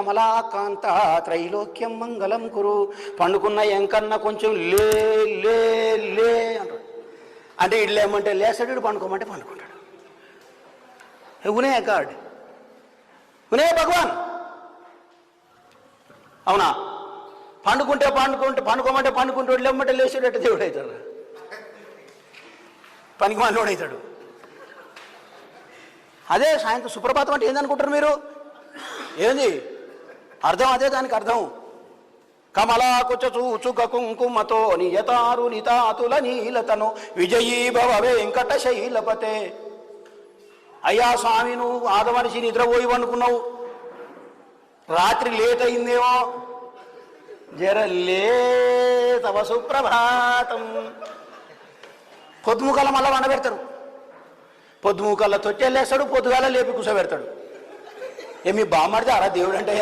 కమలాకాంత త్రైలోక్యం మంగళం కురు. పండుకున్న ఎంకన్నా కొంచెం లే లే లే అంటాడు. అంటే ఇడు లేమంటే లేస్తాడు పండుకోమంటే పండుకుంటాడు. ఉనే గాడ్ ఉనే భగవాన్. అవునా? పండుకుంటే పండుకుంటే పండుకోమంటే పండుకుంటాడు లేమంటే లేచాడట దేవుడు అవుతాడు. పనికి మనలోడు అవుతాడు. అదే సాయంత్రం సుప్రభాతం అంటే ఏందనుకుంటారు మీరు? ఏంది? అర్థం అదే దానికి అర్థం. కమలాకుచ చూచుక కుంకుమతో నియతారు నితాతుల నీలతను విజయీ భవ వెంకట శైలపతే. అయ్యా స్వామి నువ్వు ఆదమనిషి నిద్రపోయి అనుకున్నావు. రాత్రి లేట్ అయిందేమో. జర లే తవ సుప్రభాతం. పొద్దుముకల మళ్ళా వండబెడతారు పొద్దుముకల్లో తొట్టెళ్ళేస్తాడు పొద్దుగాల లేపి కూర్చోబెడతాడు ఏమి బామ్మడితే అరా దేవుడు అంటే